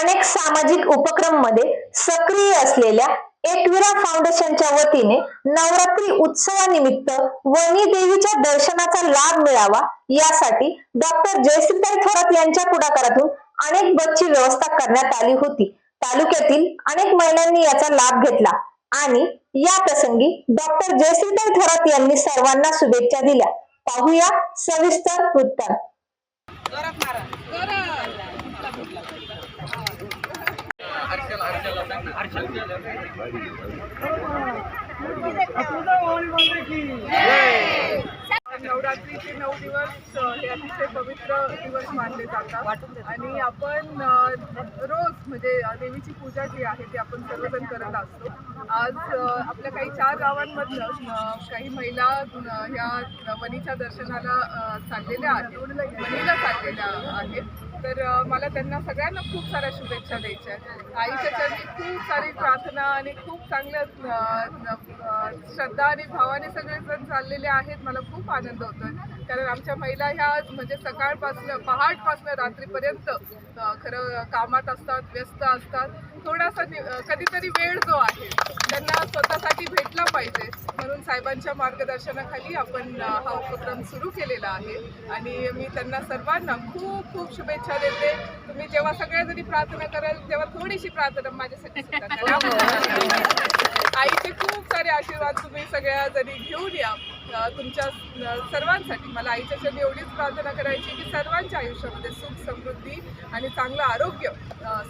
अनेक सामाजिक उपक्रममध्ये सक्रिय असलेल्या एकविरा फाउंडेशनच्या वतीने नवरात्री उत्सवानिमित्त वनी देवीच्या दर्शनाचा लाभ मिळावा यासाठी डॉक्टर जयश्रीताई थोरात यांच्या पुढाकारातून अनेक बसची व्यवस्था करण्यात आली होती. तालुक्यातील अनेक महिलांनी याचा लाभ घेतला आणि या प्रसंगी डॉक्टर जयश्रीताई थोरात यांनी सर्वांना शुभेच्छा दिल्या. पाहूया सविस्तर वृत्तांत नवरात्रीचे नऊ दिवस हे अतिशय पवित्र दिवस मानले जातात. आणि आपण रोज म्हणजे देवीची पूजा जी आहे ती आपण सर्वजण करत असतो. आज आपल्या काही चार गावांमधनं अ, काही महिला अ, या वनीच्या दर्शनाला चाललेल्या आहेत. वनीला चाललेल्या आहेत. तर मला त्यांना सगळ्यांना खूप साऱ्या शुभेच्छा द्यायच्या आहेत. आईच्या चरणी खूप सारी प्रार्थना आणि खूप चांगल्या श्रद्धा आणि भावाने सगळेजण चाललेले आहेत. मला खूप आनंद होतोय. कारण आमच्या महिला ह्या म्हणजे सकाळपासनं पहाटपासनं रात्रीपर्यंत खरं कामात असतात व्यस्त असतात. थोडासा कधीतरी वेळ जो आहे त्यांना स्वतःसाठी भेटला पाहिजे. म्हणून साहेबांच्या मार्गदर्शनाखाली आपण हा उपक्रम सुरू केलेला आहे. आणि मी त्यांना सर्वांना खूप खूप शुभेच्छा देते. तुम्ही जेव्हा सगळ्याजणी प्रार्थना कराल तेव्हा थोडीशी प्रार्थना माझ्यासाठी सुद्धा करा. आईचे खूप सारे आशीर्वाद तुम्ही सगळ्या जरी घेऊन या. तुमच्या सर्वांसाठी. मला आईच्या एवढीच प्रार्थना करायची की सर्वांच्या आयुष्यामध्ये सुख समृद्धी आणि चांगलं आरोग्य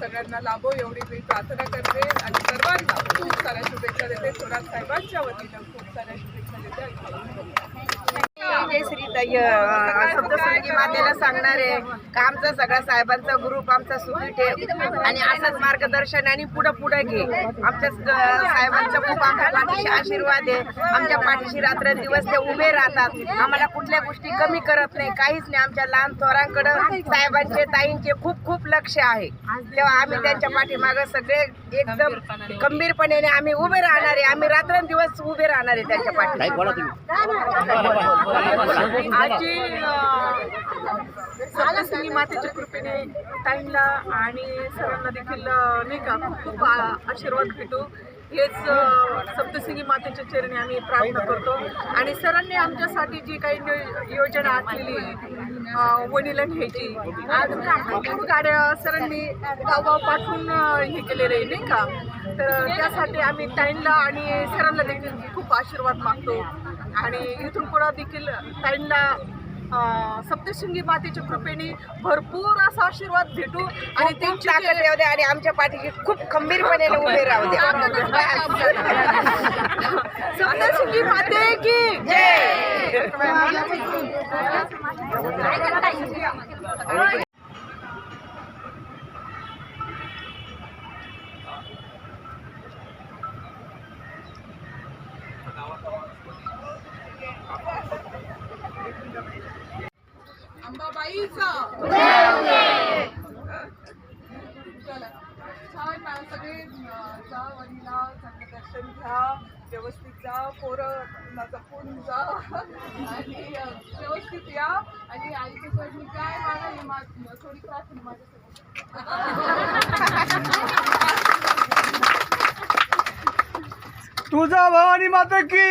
सगळ्यांना लाभो एवढी मी प्रार्थना करते. आणि सर्वांना खूप साऱ्या शुभेच्छा देते. थोरात साहेबांच्या वतीनं खूप साऱ्या शुभेच्छा देते. ताई सप्तसंगी मातेला सांगणार आहे का आमचा सगळा साहेबांचा ग्रुप आमचा सुखी ठेव आणि असंच मार्गदर्शन आणि पुढं पुढं घे. आमच्या स- साहेबांचा खूप आमच्या पाठीशी आशीर्वाद आहे. आमच्या पाठीशी रात्रंदिवस ते उभे राहतात. आम्हाला कुठल्या गोष्टी कमी करत नाही काहीच नाही. आमच्या लहान थोरांकडं साहेबांचे ताईंचे खूप खूप लक्ष आहे. तेव्हा आम्ही त्यांच्या पाठीमागं सगळे एकदम गंभीरपणे आम्ही उभे राहणार आहे. आम्ही रात्रंदिवस उभे राहणार आहे त्यांच्या पाठी आजी सप्तशृंगी मातेच्या कृपेने ताईंना आणि सरांना देखील नाही का खूप खूप आशीर्वाद भेटू. हेच सप्तसिंगी मातेच्या चरणी आम्ही प्रार्थना करतो. आणि सरांनी आमच्यासाठी जी काही योजना आखलेली आहे, घ्यायची वणीला न्यायची आज खूप गाड्या सरांनी गावगाव पाठवून हे केलेलं आहे नाही का? तर त्यासाठी आम्ही ताईंला आणि सरांना देखील खूप आशीर्वाद मागतो. आणि इथून पुढं देखील ताईंना सप्तशृंगी मातेच्या कृपेने भरपूर असा आशीर्वाद भेटू आणि त्यांची ताकद द्या आणि आमच्या पाठीशी खूप खंबीरपणे उभे राहू द्या. सप्तशृंगी माते की अंबाबाईचा. छान. सगळे जा वनीला चांगलं दर्शन घ्या व्यवस्थित जा पोरं जपून जा. आणि व्यवस्थित या. आणि आईच्या चरणी काय? मागा हे मा थोडी प्रार्थना माझ्यासोबत? तुझा भवानी माता की?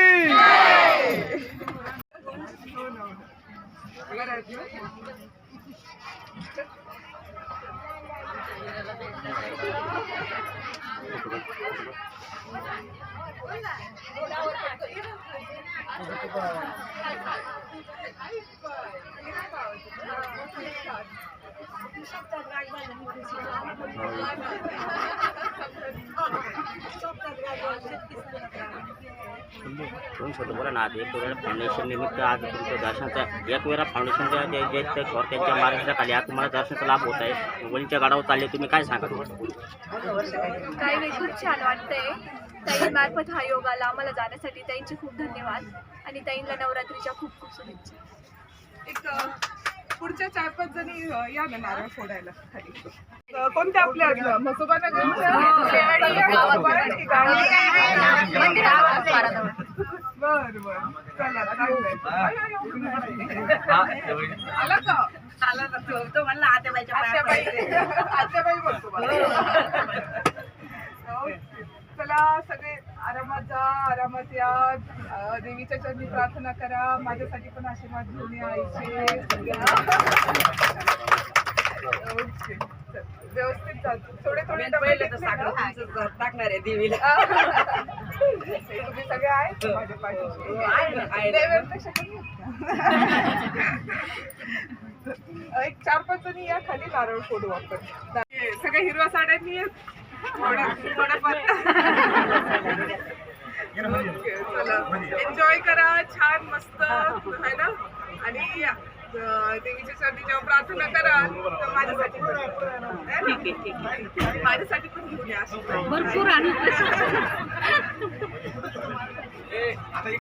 সপ্তাহ दोन शब्द बोला ना आज एक वेळा फाउंडेशन निमित्त आज तुमचं दर्शनाचा एक वेळा फाउंडेशनच्या जे जे त्यांच्या मार्गदर्शनाखाली आज तुम्हाला दर्शनाचा लाभ होत आहे. वळीच्या गाडावर चालले तुम्ही काय सांगा? काही नाही खूप छान वाटतंय. ताईंमार्फत हा योग आला आम्हाला जाण्यासाठी. ताईंचे खूप धन्यवाद. आणि ताईंला नवरात्रीच्या खूप खूप शुभेच्छा. एक पुढच्या चार पाच जणी या ना नारळ फोडायला कोणत्या आपल्या म्हसोबा नगर बर बर चला आला का आला तो म्हणला पडायचे. आत्याबाई बोलतो मला. आश्रमात या. देवीच्या चरणी प्रार्थना करा. माझ्यासाठी पण आशीर्वाद घेऊन या आईचे ओके. चल, व्यवस्थित थोडे थोडे टाकणार आहे देवीला. हे तुम्ही सगळे आहेत? माझ्या पाठीशी. आहेत का? एक चार पाच जणी या खाली नारळ फोडू आपण. हे सगळ्या हिरव्या साड्यांनी एन्जॉय करा छान मस्त आहे ना? आणि देवीच्या चरणी जेव्हा प्रार्थना कराल तर माझ्यासाठी पण. ठीक आहे ठीक आहे. माझ्यासाठी पण घेऊन या. भरपूर